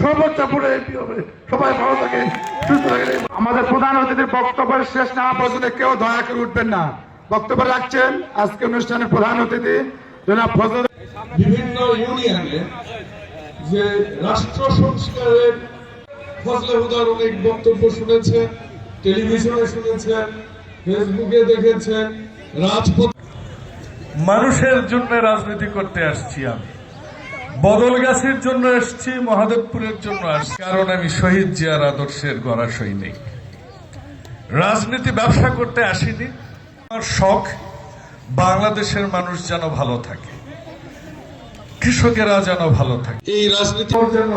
সর্বোচ্চ পড়ে এমপি হবে। সবাই ভালো থাকে সুস্থ থাকে। আমাদের প্রধান অতিথির বক্তব্যের শেষ না পর্যন্ত কেউ দয়া করে উঠবেন না। বক্তব্য রাখছেন আজকে অনুষ্ঠানের প্রধান অতিথি জনাব ফজল বিভিন্ন ইউনিয়নে যে রাষ্ট্র সংস্কারের ফজলে হুদার অনেক বক্তব্য শুনেছেন টেলিভিশনে শুনেছেন ফেসবুকে দেখেছেন রাজপথ মানুষের জন্য রাজনীতি করতে আসছি আমি। বদলগাছির জন্য এসছি মহাদেবপুরের জন্য আসছি। কারণ আমি শহীদ জিয়ার আদর্শের গড়া সৈনিক। রাজনীতি ব্যবসা করতে আসিনি। আমার শখ, বাংলাদেশের মানুষ যেন ভালো থাকে। কৃষকেরা যেন ভালো থাকে। এই রাজনীতি যেন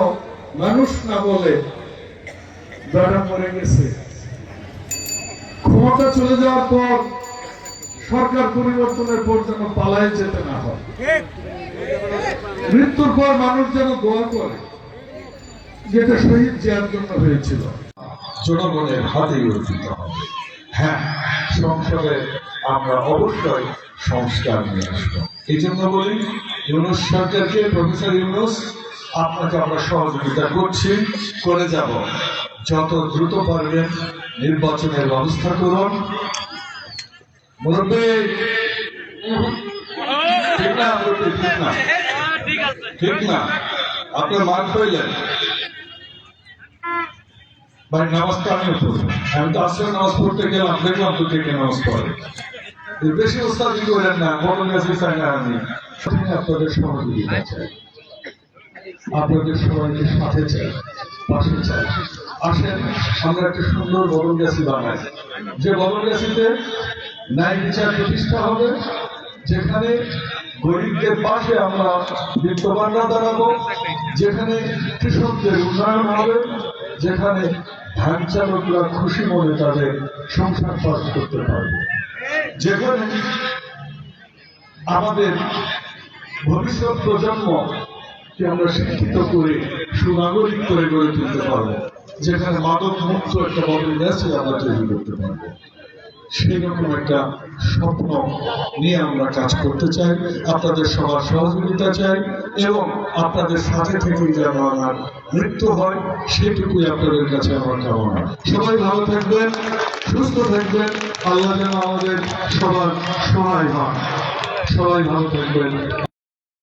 মানুষ না বলে বেড়া মরে গেছে। ক্ষমতা চলে যাওয়ার পর সরকার পরিবর্তনের পর যেন পালায় যেতে না হয়। মৃত্যুর পর মানুষ যেন দোয়া করে যেটা শহীদ জিয়ার জন্য হয়েছিল। জনগণের হাতে অর্জিত হবে। হ্যাঁ সংসদে আমরা অবশ্যই সংস্কার নিয়ে আসব। এই জন্য বলি ইউনুস সরকারকে প্রফেসর ইউনুস আপনাকে আমরা সহযোগিতা করছি। করে যাব। যত দ্রুত পারবেন নির্বাচনের ব্যবস্থা করুন। মুরব্বী ঠিক না ঠিক না। ঠিক না। আপনার মার হইলেন ভাই নামাজ তো আমিও পড়ব আমি তো আসলে নামাজ পড়তে গেলাম, দেখলাম তো কে নামাজ পড়ে। বেশি ওস্তাদি করেন না, বড় কাছে চাই না আমি। আপনাদের সহযোগিতা চাই। আপনাদের সবাইকে সাথে চাই, পাশে চাই। আসেন, আমরা একটা সুন্দর বদল গাছি বানাই। যে বদল গাছিতে ন্যায় বিচার প্রতিষ্ঠা হবে, যেখানে গরিবদের পাশে আমরা বিত্তবানরা দাঁড়াবো যেখানে কৃষকদের উন্নয়ন হবে, যেখানে ধান চালকরা খুশি মনে তাদের সংসার পাস করতে পারবে। যেখানে আমাদের ভবিষ্যৎ প্রজন্মকে আমরা শিক্ষিত করে, সুনাগরিক করে গড়ে তুলতে পারব। যেখানে মাদক মুক্ত একটা গেছে আমরা তৈরি করতে পারব। সেই রকম একটা স্বপ্ন নিয়ে আমরা কাজ করতে চাই, আপনাদের সবার সহযোগিতা চাই এবং আপনাদের সাথে থেকে যেন আমার মৃত্যু হয়, সেটুকুই আপনাদের কাছে আমার কামনা। সবাই ভালো থাকবেন, সুস্থ থাকবেন, আল্লাহ যেন আমাদের সবার সহায় হয় সবাই ভালো থাকবেন।